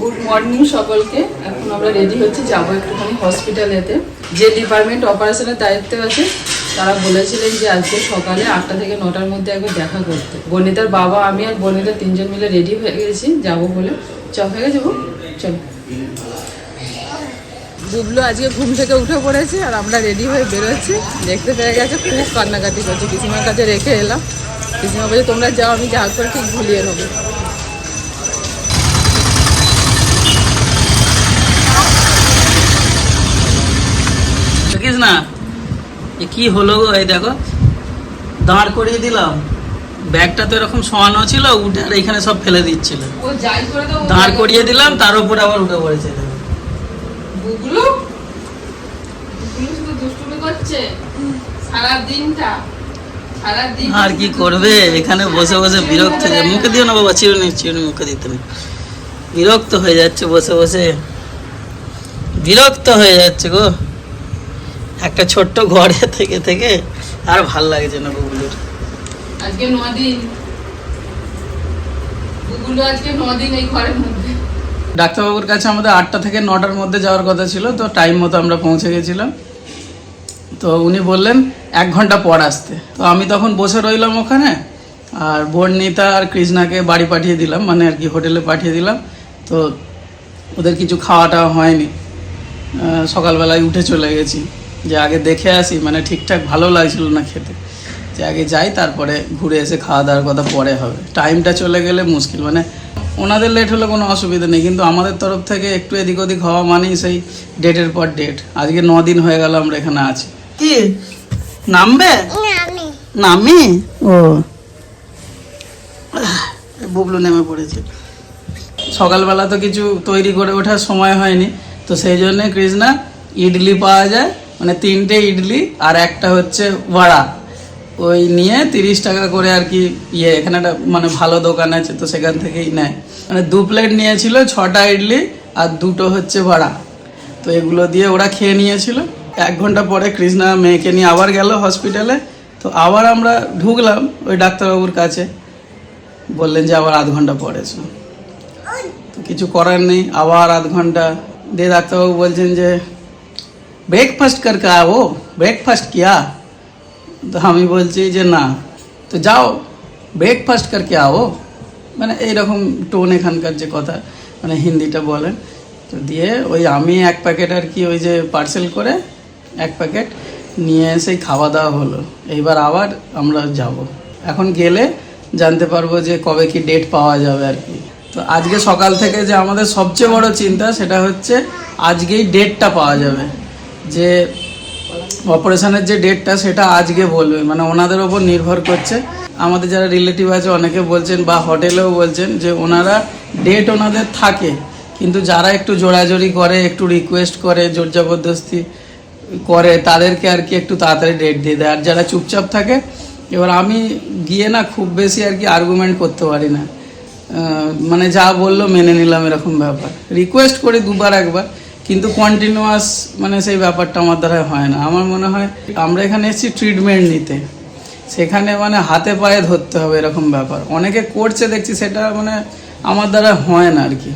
Good morning সকলকে। এখন আমরা রেডি হচ্ছি। যাব একটুখানি হসপিটালেতে যে ডিপার্টমেন্ট অপারেশনের দায়িত্বে আছে, তারা বলেছিলেন যে আজকে সকালে আটটা থেকে নটার মধ্যে একবার দেখা করতে। বনিতার বাবা, আমি আর বনিতা তিনজন মিলে রেডি হয়ে গেছি। যাব বলে। চ হয়ে গেছে? চলো। বুবলু আজকে ঘুম থেকে উঠে পড়েছে আর আমরা রেডি হয়ে বেরোচ্ছি। দেখতে পেয়ে গেছে, খুব কান্নাকাটি করছে। পিসিমার কাছে রেখে এলাম। পিসিমা বলছে, তোমরা যাও, আমি যা করে ঠিক ভুলিয়ে নেব। দেখিস না। কি হলো গো? এই দেখো দাঁড় করিয়ে দিলাম। ব্যাগটা তো এরকম শোয়ানো ছিল উঠে আর এখানে সব ফেলে দিচ্ছিল। দাঁড় করিয়ে দিলাম তার উপর আবার উঠে পড়েছে। দুষ্টুমি করছে? সারা দিনটা আর কি করবে? এখানে বসে বসে বিরক্ত হয়ে যায় মুখে দিও না বাবা চিরুনি চিরুনি মুখে দিতে বিরক্ত হয়ে যাচ্ছে বসে বসে। বিরক্ত হয়ে যাচ্ছে গো। একটা ছোট্ট ঘরে থেকে থেকে আর ভালো লাগছে না বুবলুর আজকে বুবলু আজকে নদিন এই ঘরের মধ্যে। ডাক্তারবাবুর কাছে আমাদের আটটা থেকে নটার মধ্যে যাওয়ার কথা ছিল তো টাইম মতো আমরা পৌঁছে গেছিলাম। তো উনি বললেন এক ঘণ্টা পর আসতে। তো আমি তখন বসে রইলাম ওখানে আর বর্ণিতা আর কৃষ্ণাকে বাড়ি পাঠিয়ে দিলাম মানে আর কি হোটেলে পাঠিয়ে দিলাম। তো ওদের কিছু খাওয়া টাওয়া হয়নি সকালবেলায় উঠে চলে গেছি। যে আগে দেখে আসি মানে ঠিকঠাক ভালো লাগছিল না খেতে। যে আগে যাই তারপরে ঘুরে এসে খাওয়া দাওয়ার কথা পরে হবে। টাইমটা চলে গেলে মুশকিল মানে ওনাদের লেট হলে কোনো অসুবিধা নেই কিন্তু আমাদের তরফ থেকে একটু এদিক ওদিক হওয়া মানেই সেই ডেটের পর ডেট আজকে ন দিন হয়ে গেল আমরা এখানে আছি। কি? নামবে? নামি? ও। বুবলু নেমে পড়েছে। সকালবেলা তো কিছু তৈরি করে ওঠার সময় হয়নি তো সেই জন্যে কৃষ্ণা ইডলি পাওয়া যায় মানে তিনটে ইডলি আর একটা হচ্ছে বড়া ওই নিয়ে তিরিশ টাকা করে আর কি ইয়ে এখানে একটা মানে ভালো দোকান আছে তো সেখান থেকেই নেয়। মানে দু প্লেট নিয়েছিল ছটা ইডলি আর দুটো হচ্ছে বড়া তো এগুলো দিয়ে ওরা খেয়ে নিয়েছিল। এক ঘণ্টা পরে কৃষ্ণা মেয়েকে নিয়ে আবার গেল হসপিটালে। তো আবার আমরা ঢুকলাম ওই ডাক্তারবাবুর কাছে। বললেন যে আবার আধ ঘণ্টা পরে। তো কিছু করার নেই, আবার আধ ঘণ্টা। দিয়ে ডাক্তারবাবু বলছেন যে ব্রেকফাস্ট কর ও ব্রেকফাস্ট কিয়া তো আমি বলছি যে না তো যাও ব্রেকফাস্ট করকে আও মানে এইরকম টোন এখানকার যে কথা মানে হিন্দিটা বলেন তো দিয়ে ওই আমি এক প্যাকেট আর কি ওই যে পার্সেল করে এক প্যাকেট নিয়ে এসেই খাওয়া দাওয়া হলো এইবার আবার আমরা যাব এখন গেলে জানতে পারব যে কবে কি ডেট পাওয়া যাবে আর কি তো আজকে সকাল থেকে যে আমাদের সবচেয়ে বড় চিন্তা সেটা হচ্ছে আজকেই ডেটটা পাওয়া যাবে যে অপারেশনের যে ডেটটা সেটা আজকে বলবে মানে ওনাদের ওপর নির্ভর করছে। আমাদের যারা রিলেটিভ আছে, অনেকে বলছেন বা হোটেলেও বলছেন যে ওনারা ডেট ওনাদের থাকে, কিন্তু যারা একটু জোড়াজোড়ি করে, একটু রিকোয়েস্ট করে, জোর জবরদস্তি করে, তাদেরকে আর কি একটু তাড়াতাড়ি ডেট দিয়ে দেয়। আর যারা চুপচাপ থাকে, এবার আমি গিয়ে না খুব বেশি আর কি আর্গুমেন্ট করতে পারি না। মানে যা বলল মেনে নিলাম এরকম ব্যাপার। রিকোয়েস্ট করি দুবার, একবার। কিন্তু কন্টিনিউয়াস মানে সেই ব্যাপারটা আমার দ্বারা হয় না। আমার মনে হয় আমরা এখানে এসেছি ট্রিটমেন্ট নিতে। সেখানে মানে হাতে পায়ে ধরতে হবে এরকম ব্যাপার। অনেকে করছে, দেখছি সেটা মানে আমার দ্বারা হয় না আর কি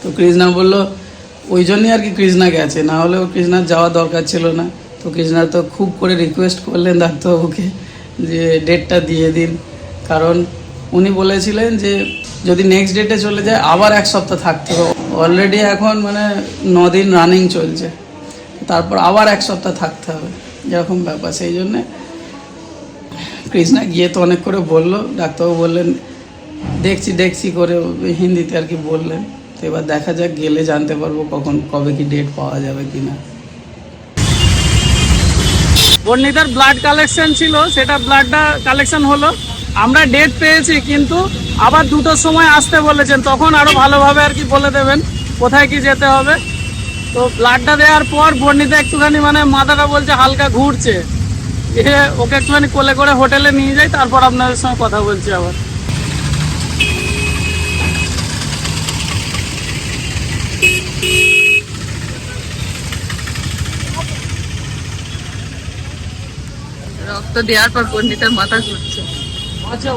তো কৃষ্ণা বলল, ওই জন্যই আর কি কৃষ্ণা গেছে। না হলেও কৃষ্ণার যাওয়া দরকার ছিল না। তো কৃষ্ণা তো খুব করে রিকোয়েস্ট করলেন ডাক্তারবাবুকে যে ডেটটা দিয়ে দিন। কারণ উনি বলেছিলেন যে যদি নেক্সট ডেটে চলে যায়, আবার এক সপ্তাহ থাকতে হবে। অলরেডি এখন মানে দিন রানিং চলছে। তারপর আবার এক সপ্তাহ থাকতে হবে। যেরকম ব্যাপার। সেই জন্যে কৃষ্ণা গিয়ে তো অনেক করে বলল। ডাক্তারবাবু বললেন, দেখছি দেখছি করে হিন্দিতে আর কি বললেন। তো এবার দেখা যাক, গেলে জানতে পারব কখন, কবে কি ডেট পাওয়া যাবে কি কিনা। বর্ণিতার ব্লাড কালেকশন ছিল। সেটা ব্লাডটা কালেকশন হলো। আমরা ডেট পেয়েছি, কিন্তু আবার দুটোর সময় আসতে বলেছেন। তখন আরও ভালোভাবে আর কি বলে দেবেন, কোথায় কি যেতে হবে। তো ব্লাডটা দেওয়ার পর বর্ণিতা একটুখানি মানে মাথাটা বলছে হালকা ঘুরছে। এ ওকে একটুখানি কোলে করে হোটেলে নিয়ে যাই, তারপর আপনাদের সঙ্গে কথা বলছি আবার। রক্ত দেওয়ার পর পণ্ডিতের মাথা ঘুরছে।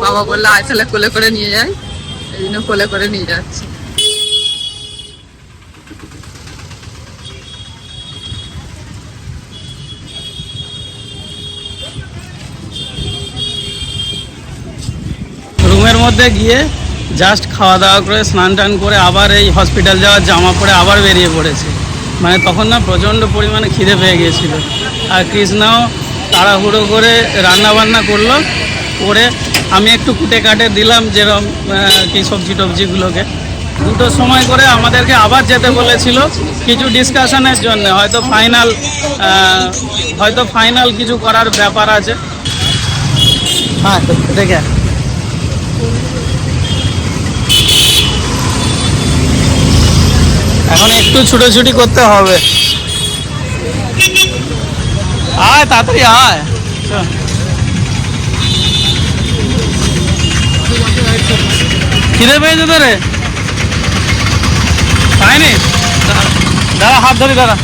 বাবা বলল, আয় তাহলে কোলে করে নিয়ে যাই এই জন্য কোলে করে নিয়ে যাচ্ছি। রুমের মধ্যে গিয়ে জাস্ট খাওয়া দাওয়া করে, স্নান টান করে আবার এই হসপিটাল যাওয়ার জামা পরে আবার বেরিয়ে পড়েছে। মানে তখন না প্রচণ্ড পরিমাণে খিদে পেয়ে গিয়েছিল। আর কৃষ্ণাও তাড়াহুড়ো করে রান্না বান্না করল করে আমি একটু কুটে কাটে দিলাম যেরকম কি সবজি টবজিগুলোকে দুটো সময় করে আমাদেরকে আবার যেতে বলেছিল কিছু ডিসকাশনের জন্য। হয়তো ফাইনাল হয়তো ফাইনাল কিছু করার ব্যাপার আছে। হ্যাঁ দেখে। এখন একটু ছুটোছুটি করতে হবে। আয় তাড়াতাড়ি আয়। খিদে পেয়েছে তোরে? পায়নি দাঁড়া, দাঁড়া হাত ধরি দাঁড়া।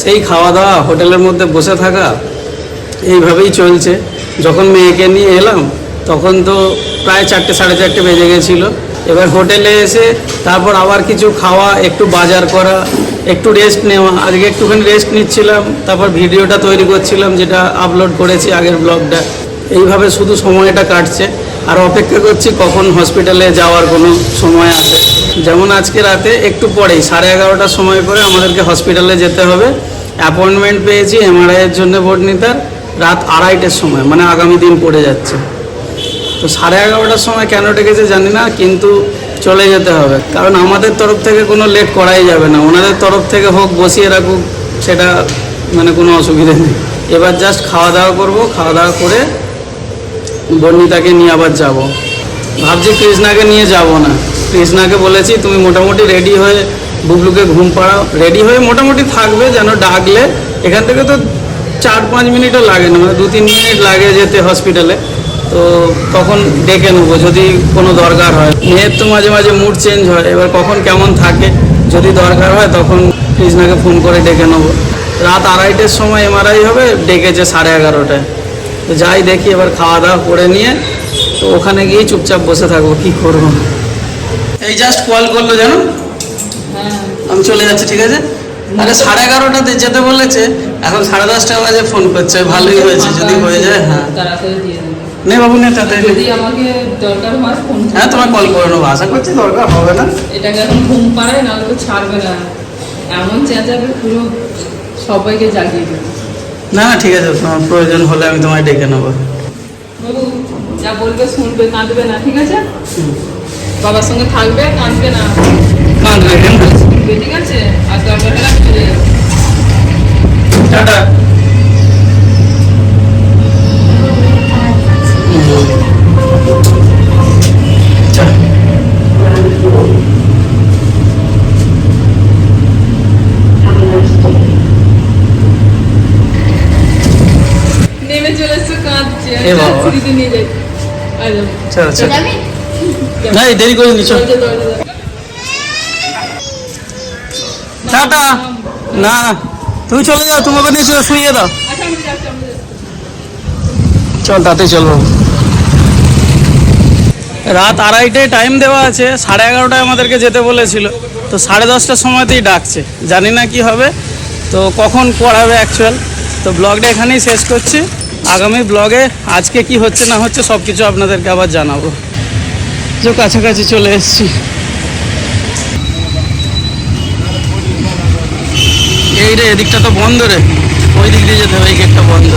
সেই খাওয়া দাওয়া হোটেলের মধ্যে বসে থাকা এইভাবেই চলছে। যখন মেয়েকে নিয়ে এলাম তখন তো প্রায় চারটে সাড়ে চারটে বেজে গেছিল। এবার হোটেলে এসে তারপর আবার কিছু খাওয়া একটু বাজার করা একটু রেস্ট নেওয়া। আজকে একটুখানি রেস্ট নিচ্ছিলাম, তারপর ভিডিওটা তৈরি করছিলাম, যেটা আপলোড করেছি আগের ব্লগটা এইভাবে শুধু সময়টা কাটছে। আর অপেক্ষা করছি কখন হসপিটালে যাওয়ার কোনো সময় আসে যেমন আজকে রাতে একটু পরেই, সাড়ে এগারোটার সময় করে আমাদেরকে হসপিটালে যেতে হবে। অ্যাপয়েন্টমেন্ট পেয়েছি এমআরআইয়ের জন্য বর্ণিতার রাত আড়াইটের সময় মানে আগামী দিন পড়ে যাচ্ছে। তো সাড়ে এগারোটার সময় কেন ডেকেছে জানি না, কিন্তু চলে যেতে হবে। কারণ আমাদের তরফ থেকে কোনো লেট করাই যাবে না। ওনাদের তরফ থেকে হোক, বসিয়ে রাখুক, সেটা মানে কোনো অসুবিধা নেই। এবার জাস্ট খাওয়া দাওয়া করব। খাওয়া দাওয়া করে বর্ণিতাকে নিয়ে আবার যাব। ভাবছি কৃষ্ণাকে নিয়ে যাব না। কৃষ্ণাকে বলেছি, তুমি মোটামুটি রেডি হয়ে বুবলুকে ঘুম পাড়াও। রেডি হয়ে মোটামুটি থাকবে, যেন ডাকলে। এখান থেকে তো চার পাঁচ মিনিটও লাগে না মানে দু তিন মিনিট লাগে যেতে হসপিটালে তো তখন ডেকে নেব যদি কোনো দরকার হয়। মেয়ের তো মাঝে মাঝে মুড চেঞ্জ হয় এবার কখন কেমন থাকে যদি দরকার হয় তখন কৃষ্ণাকে ফোন করে ডেকে নেব। রাত আড়াইটের সময় এমআরআই হবে ডেকেছে সাড়ে এগারোটায়। তো যাই দেখি এবার খাওয়া দাওয়া করে নিয়ে তো ওখানে গিয়ে চুপচাপ বসে থাকব কি করব? এই জাস্ট কল করল জানো? হ্যাঁ। আমি চলে যাচ্ছি ঠিক আছে? আরে সাড়ে এগারোটাতে যেতে বলেছে এখন সাড়ে দশটা বাজে ফোন করছে ভালোই হয়েছে যদি হয়ে যায় হ্যাঁ। নে বাবু নে তাড়াতাড়ি যদি আমাকে দরকার হয় ফোন হ্যাঁ তোমায় কল করে নেব আশা করছি দরকার হবে না। এটাকে এখন ঘুম পাড়ায় নাহলে তো ছাড়বে না। এমন চেঁচাবে পুরো সবাইকে জাগিয়ে দেবে। না না ঠিক আছে তোমার প্রয়োজন হলে আমি তোমায় ডেকে নেব। বাবু যা বলবে শুনবে কাঁদবে না ঠিক আছে? বাবার সঙ্গে থাকবে কাঁদবে না। কাঁদবে ঠিক আছে? আর দরকার হলে আমি চলে যাব। টাটা। চলো চলো। না এই দেরি করে নিচ্ছ। টাটা। না না। তুমি চলে যাও তোমাকে নিয়ে চলে শুয়ে দাও। আচ্ছা। চল তাতে চলবো রাত আড়াইটে টাইম দেওয়া আছে সাড়ে এগারোটায় আমাদেরকে যেতে বলেছিল। তো সাড়ে দশটার সময়তেই ডাকছে। জানি না কি হবে। তো কখন পড়াবে অ্যাকচুয়াল তো ব্লগটা এখানেই শেষ করছি। আগামী ব্লগে আজকে কি হচ্ছে না হচ্ছে সব কিছু আপনাদেরকে আবার জানাব। যে কাছাকাছি চলে এসছি। এই রে, এদিকটা তো বন্ধ রে। ওই দিক দিয়ে যেতে হবে, এই গেটটা বন্ধ।